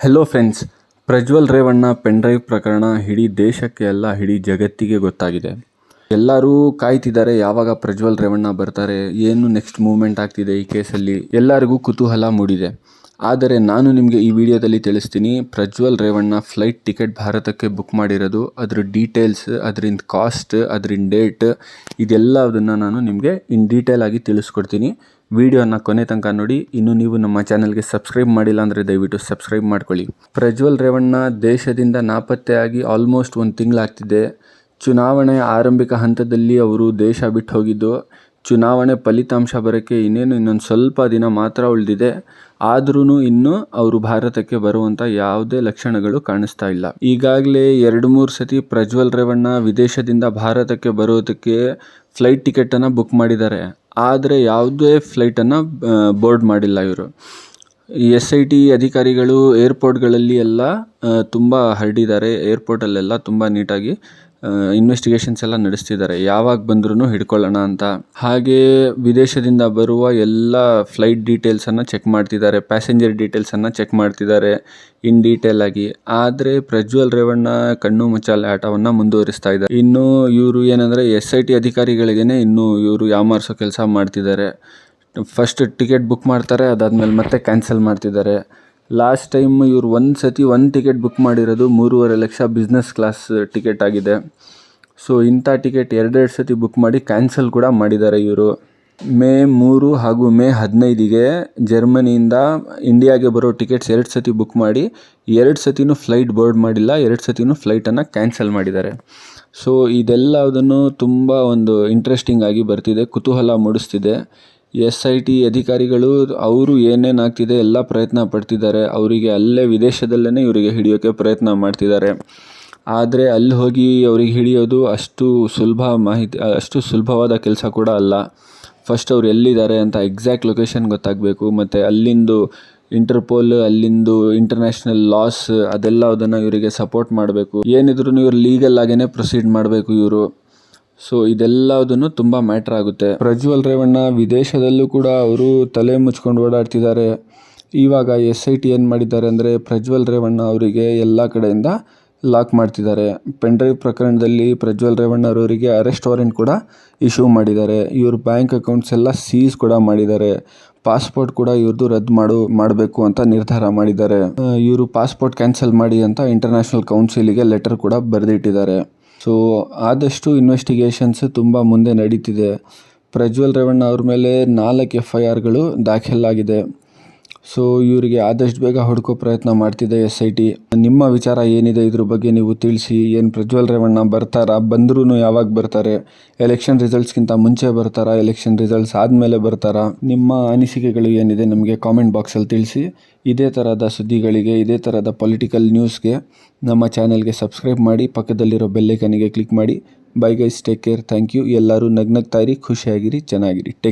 Hello friends Prajwal Revanna pendrive ಪ್ರಕರಣ ಇಡೀ ದೇಶಕ್ಕೆ ಅಲ್ಲ, ಇಡೀ ಜಗತ್ತಿಗೆ ಗೊತ್ತಾಗಿದೆ. ಎಲ್ಲರೂ ಕಾಯ್ತಿದ್ದಾರೆ ಯಾವಾಗ ಪ್ರಜ್ವಲ್ ರೇವಣ್ಣ ಬರ್ತಾರೆ, ಏನು ನೆಕ್ಸ್ಟ್ ಮೂವ್ಮೆಂಟ್ ಆಗ್ತಿದೆ ಈ ಕೇಸಲ್ಲಿ ಎಲ್ಲರಿಗೂ ಕುತೂಹಲ ಮೂಡಿದೆ. ಆದರೆ ನಾನು ನಿಮಗೆ ಈ ವಿಡಿಯೋದಲ್ಲಿ ತಿಳಿಸ್ತೀನಿ, ಪ್ರಜ್ವಲ್ ರೇವಣ್ಣ ಫ್ಲೈಟ್ ಟಿಕೆಟ್ ಭಾರತಕ್ಕೆ ಬುಕ್ ಮಾಡಿರೋದು, ಅದ್ರ ಡೀಟೇಲ್ಸ್ ಅದರಿಂದ ಕಾಸ್ಟ್ ಅದರಿಂದ ಡೇಟ್ ಇದೆಲ್ಲದನ್ನು ನಾನು ನಿಮಗೆ ಇನ್ ಡೀಟೇಲ್ ಆಗಿ ತಿಳಿಸ್ಕೊಡ್ತೀನಿ. ವಿಡಿಯೋನ ಕೊನೆ ತನಕ ನೋಡಿ. ಇನ್ನು ನೀವು ನಮ್ಮ ಚಾನಲ್ಗೆ ಸಬ್ಸ್ಕ್ರೈಬ್ ಮಾಡಿಲ್ಲ ಅಂದರೆ ದಯವಿಟ್ಟು ಸಬ್ಸ್ಕ್ರೈಬ್ ಮಾಡ್ಕೊಳ್ಳಿ. ಪ್ರಜ್ವಲ್ ರೇವಣ್ಣ ದೇಶದಿಂದ ನಾಪತ್ತೆಯಾಗಿ ಆಲ್ಮೋಸ್ಟ್ ಒಂದು ತಿಂಗಳಾಗ್ತಿದೆ. ಚುನಾವಣೆ ಆರಂಭಿಕ ಹಂತದಲ್ಲಿ ಅವರು ದೇಶ ಬಿಟ್ಟು ಹೋಗಿದ್ದು. ಚುನಾವಣೆ ಫಲಿತಾಂಶ ಬರೋಕ್ಕೆ ಇನ್ನೇನು ಇನ್ನೊಂದು ಸ್ವಲ್ಪ ದಿನ ಮಾತ್ರ ಉಳಿದಿದೆ. ಆದ್ರೂ ಇನ್ನೂ ಅವರು ಭಾರತಕ್ಕೆ ಬರುವಂಥ ಯಾವುದೇ ಲಕ್ಷಣಗಳು ಕಾಣಿಸ್ತಾ ಇಲ್ಲ. ಈಗಾಗಲೇ ಎರಡು ಮೂರು ಸತಿ ಪ್ರಜ್ವಲ್ ರೇವಣ್ಣ ವಿದೇಶದಿಂದ ಭಾರತಕ್ಕೆ ಬರೋದಕ್ಕೆ ಫ್ಲೈಟ್ ಟಿಕೆಟನ್ನು ಬುಕ್ ಮಾಡಿದ್ದಾರೆ. ಆದರೆ ಯಾವುದೇ ಫ್ಲೈಟನ್ನು ಬೋರ್ಡ್ ಮಾಡಿಲ್ಲ ಇವರು. ಎಸ್ ಐ ಟಿ ಅಧಿಕಾರಿಗಳು ಏರ್ಪೋರ್ಟ್ಗಳಲ್ಲಿ ಎಲ್ಲ ತುಂಬ ಹರಡಿದ್ದಾರೆ. ಏರ್ಪೋರ್ಟಲ್ಲೆಲ್ಲ ತುಂಬ ನೀಟಾಗಿ ಇನ್ವೆಸ್ಟಿಗೇಷನ್ಸ್ ಎಲ್ಲ ನಡೆಸ್ತಿದ್ದಾರೆ. ಯಾವಾಗ ಬಂದ್ರೂ ಹಿಡ್ಕೊಳ್ಳೋಣ ಅಂತ. ಹಾಗೆ ವಿದೇಶದಿಂದ ಬರುವ ಎಲ್ಲ ಫ್ಲೈಟ್ ಡೀಟೇಲ್ಸನ್ನು ಚೆಕ್ ಮಾಡ್ತಿದ್ದಾರೆ. ಪ್ಯಾಸೆಂಜರ್ ಡೀಟೇಲ್ಸನ್ನು ಚೆಕ್ ಮಾಡ್ತಿದ್ದಾರೆ ಇನ್ ಡೀಟೇಲ್ ಆಗಿ. ಆದರೆ ಪ್ರಜ್ವಲ್ ರೇವಣ್ಣ ಕಣ್ಣು ಮುಚ್ಚಾಲೆ ಆಟವನ್ನು ಮುಂದುವರಿಸ್ತಾ ಇದ್ದಾರೆ. ಇನ್ನು ಇವರು ಏನಂದರೆ ಎಸ್ ಐ ಟಿ ಅಧಿಕಾರಿಗಳಿಗೇನೆ ಇನ್ನು ಇವರು ಯಾಮಾರಿಸೋ ಕೆಲಸ ಮಾಡ್ತಿದ್ದಾರೆ. ಫಸ್ಟ್ ಟಿಕೆಟ್ ಬುಕ್ ಮಾಡ್ತಾರೆ, ಅದಾದಮೇಲೆ ಮತ್ತೆ ಕ್ಯಾನ್ಸಲ್ ಮಾಡ್ತಿದ್ದಾರೆ. ಲಾಸ್ಟ್ ಟೈಮ್ ಇವರು ಒಂದು ಸತಿ ಒಂದು ಟಿಕೆಟ್ ಬುಕ್ ಮಾಡಿರೋದು ಮೂರುವರೆ ಲಕ್ಷ ಬಿಸ್ನೆಸ್ ಕ್ಲಾಸ್ ಟಿಕೆಟ್ ಆಗಿದೆ. ಸೊ ಇಂಥ ಟಿಕೆಟ್ ಎರಡೆರಡು ಸತಿ ಬುಕ್ ಮಾಡಿ ಕ್ಯಾನ್ಸಲ್ ಕೂಡ ಮಾಡಿದ್ದಾರೆ ಇವರು. ಮೇ ಮೂರು ಹಾಗೂ ಮೇ ಹದಿನೈದಿಗೆ ಜರ್ಮನಿಯಿಂದ ಇಂಡಿಯಾಗೆ ಬರೋ ಟಿಕೆಟ್ಸ್ ಎರಡು ಸತಿ ಬುಕ್ ಮಾಡಿ, ಎರಡು ಸತಿನೂ ಫ್ಲೈಟ್ ಬೋರ್ಡ್ ಮಾಡಿಲ್ಲ, ಎರಡು ಸತಿನೂ ಫ್ಲೈಟನ್ನು ಕ್ಯಾನ್ಸಲ್ ಮಾಡಿದ್ದಾರೆ. ಸೊ ಇದೆಲ್ಲದನ್ನು ತುಂಬ ಒಂದು ಇಂಟ್ರೆಸ್ಟಿಂಗ್ ಆಗಿ ಬರ್ತಿದೆ, ಕುತೂಹಲ ಮೂಡಿಸ್ತಿದೆ. ಎಸ್ ಐ ಟಿ ಅಧಿಕಾರಿಗಳು ಅವರು ಏನೇನು ಆಗ್ತಿದೆ ಎಲ್ಲ ಪ್ರಯತ್ನ ಪಡ್ತಿದ್ದಾರೆ. ಅವರಿಗೆ ಅಲ್ಲೇ ವಿದೇಶದಲ್ಲೇ ಇವರಿಗೆ ಹಿಡಿಯೋಕ್ಕೆ ಪ್ರಯತ್ನ ಮಾಡ್ತಿದ್ದಾರೆ. ಆದರೆ ಅಲ್ಲಿ ಹೋಗಿ ಅವ್ರಿಗೆ ಹಿಡಿಯೋದು ಅಷ್ಟು ಸುಲಭ ಮಾಹಿತಿ, ಅಷ್ಟು ಸುಲಭವಾದ ಕೆಲಸ ಕೂಡ ಅಲ್ಲ. ಫಸ್ಟ್ ಅವ್ರು ಎಲ್ಲಿದ್ದಾರೆ ಅಂತ ಎಕ್ಸಾಕ್ಟ್ ಲೊಕೇಶನ್ ಗೊತ್ತಾಗಬೇಕು, ಮತ್ತು ಅಲ್ಲಿಂದು ಇಂಟರ್ಪೋಲ್ ಅಲ್ಲಿಂದು ಇಂಟರ್ನ್ಯಾಷನಲ್ ಲಾಸ್ ಅದೆಲ್ಲ ಅದನ್ನು ಇವರಿಗೆ ಸಪೋರ್ಟ್ ಮಾಡಬೇಕು. ಏನಿದ್ರು ಇವ್ರು ಲೀಗಲ್ ಆಗೇ ಪ್ರೊಸೀಡ್ ಮಾಡಬೇಕು ಇವರು. ಸೊ ಇದೆಲ್ಲದನ್ನು ತುಂಬ ಮ್ಯಾಟ್ರ್ ಆಗುತ್ತೆ. ಪ್ರಜ್ವಲ್ ರೇವಣ್ಣ, ವಿದೇಶದಲ್ಲೂ ಕೂಡ ಅವರು ತಲೆ ಮುಚ್ಕೊಂಡು ಓಡಾಡ್ತಿದ್ದಾರೆ. ಇವಾಗ ಎಸ್ ಐ ಟಿ ಏನು ಮಾಡಿದ್ದಾರೆ ಅಂದರೆ ಪ್ರಜ್ವಲ್ ರೇವಣ್ಣ ಅವರಿಗೆ ಎಲ್ಲ ಕಡೆಯಿಂದ ಲಾಕ್ ಮಾಡ್ತಿದ್ದಾರೆ. ಪೆನ್ ಡ್ರೈವ್ ಪ್ರಕರಣದಲ್ಲಿ ಪ್ರಜ್ವಲ್ ರೇವಣ್ಣ ಅವರಿಗೆ ಅರೆಸ್ಟ್ ವಾರೆಂಟ್ ಕೂಡ ಇಶ್ಯೂ ಮಾಡಿದ್ದಾರೆ. ಇವ್ರ ಬ್ಯಾಂಕ್ ಅಕೌಂಟ್ಸ್ ಎಲ್ಲ ಸೀಸ್ ಕೂಡ ಮಾಡಿದ್ದಾರೆ. ಪಾಸ್ಪೋರ್ಟ್ ಕೂಡ ಇವ್ರದ್ದು ರದ್ದು ಮಾಡು, ಮಾಡಬೇಕು ಅಂತ ನಿರ್ಧಾರ ಮಾಡಿದ್ದಾರೆ. ಇವರು ಪಾಸ್ಪೋರ್ಟ್ ಕ್ಯಾನ್ಸಲ್ ಮಾಡಿ ಅಂತ ಇಂಟರ್ನ್ಯಾಷನಲ್ ಕೌನ್ಸಿಲಿಗೆ ಲೆಟರ್ ಕೂಡ ಬರೆದಿಟ್ಟಿದ್ದಾರೆ. ಸೊ ಆದಷ್ಟು ಇನ್ವೆಸ್ಟಿಗೇಷನ್ಸ್ ತುಂಬ ಮುಂದೆ ನಡೀತಿದೆ. ಪ್ರಜ್ವಲ್ ರೇವಣ್ಣ ಅವ್ರ ಮೇಲೆ ನಾಲ್ಕು ಎಫ್ ಐ ಆರ್ಗಳು ದಾಖಲಾಗಿದೆ. ಸೊ ಇವರಿಗೆ ಆದಷ್ಟು ಬೇಗ ಹುಡುಕೋ ಪ್ರಯತ್ನ ಮಾಡ್ತಿದೆ ಎಸ್ ಐ ಟಿ. ನಿಮ್ಮ ವಿಚಾರ ಏನಿದೆ ಇದ್ರ ಬಗ್ಗೆ ನೀವು ತಿಳಿಸಿ. ಏನು ಪ್ರಜ್ವಲ್ ರೇವಣ್ಣ ಬರ್ತಾರಾ? ಬಂದ್ರೂ ಯಾವಾಗ ಬರ್ತಾರೆ? ಎಲೆಕ್ಷನ್ ರಿಸಲ್ಟ್ಸ್ಗಿಂತ ಮುಂಚೆ ಬರ್ತಾರಾ? ಎಲೆಕ್ಷನ್ ರಿಸಲ್ಟ್ಸ್ ಆದಮೇಲೆ ಬರ್ತಾರಾ? ನಿಮ್ಮ ಅನಿಸಿಕೆಗಳು ಏನಿದೆ ನಮಗೆ ಕಾಮೆಂಟ್ ಬಾಕ್ಸಲ್ಲಿ ತಿಳಿಸಿ. ಇದೇ ಥರದ ಸುದ್ದಿಗಳಿಗೆ, ಇದೇ ಥರದ ಪೊಲಿಟಿಕಲ್ ನ್ಯೂಸ್ಗೆ ನಮ್ಮ ಚಾನೆಲ್ಗೆ ಸಬ್ಸ್ಕ್ರೈಬ್ ಮಾಡಿ, ಪಕ್ಕದಲ್ಲಿರೋ ಬೆಲ್ಲೈಕನಿಗೆ ಕ್ಲಿಕ್ ಮಾಡಿ. Bye guys take care thank you ಎಲ್ಲರೂ ನಗ್ನಗ್ತಾ ಇರಿ, ಖುಷಿಯಾಗಿರಿ, ಚೆನ್ನಾಗಿರಿ. ಟೇಕ್